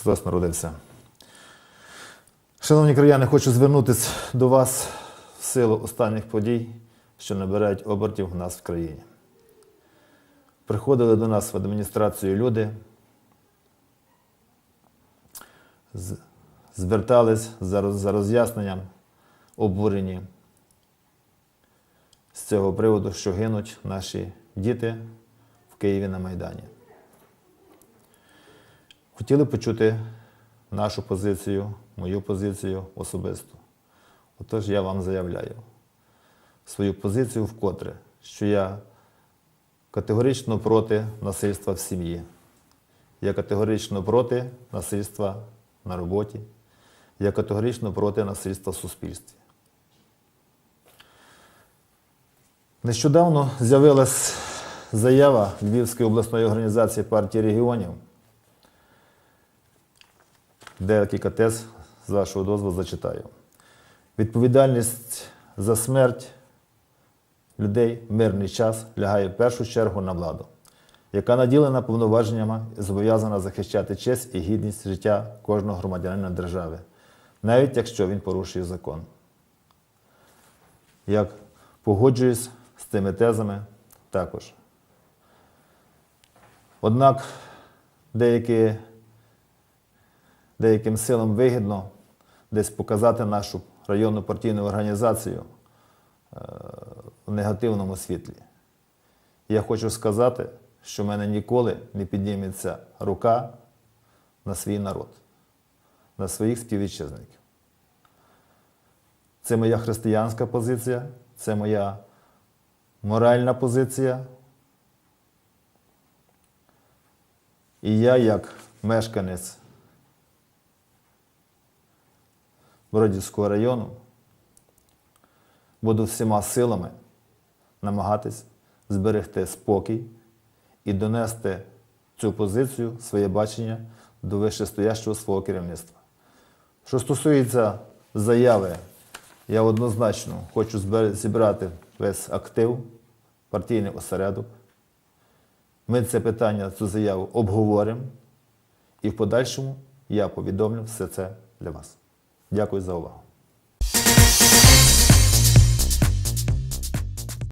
Христос народився. Шановні краяни, хочу звернутися до вас в силу останніх подій, що набирають обертів у нас в країні. Приходили до нас в адміністрацію люди, звертались за роз'ясненням, обурені з цього приводу, що гинуть наші діти в Києві на Майдані. Хотіли почути нашу позицію, мою позицію особисту. Отож я вам заявляю свою позицію вкотре, що я категорично проти насильства в сім'ї. Я категорично проти насильства на роботі. Я категорично проти насильства в суспільстві. Нещодавно з'явилась заява Львівської обласної організації партії регіонів, декілька тез з вашого дозволу зачитаю. Відповідальність за смерть людей в мирний час лягає в першу чергу на владу, яка наділена повноваженнями і зобов'язана захищати честь і гідність життя кожного громадянина держави, навіть якщо він порушує закон. Як погоджуюсь з цими тезами також. Однак деякі, деяким силам вигідно десь показати нашу районну партійну організацію е, в негативному світлі. Я хочу сказати, що в мене ніколи не підніметься рука на свій народ, на своїх співвітчизників. Це моя християнська позиція, це моя моральна позиція. І я, як мешканець Бродівського району, буду всіма силами намагатись зберегти спокій і донести цю позицію, своє бачення до вищестоящого свого керівництва. Що стосується заяви, я однозначно хочу зібрати весь актив, партійний осередок. Ми це питання, цю заяву обговоримо, і в подальшому я повідомлю все це для вас. Дякую за увагу.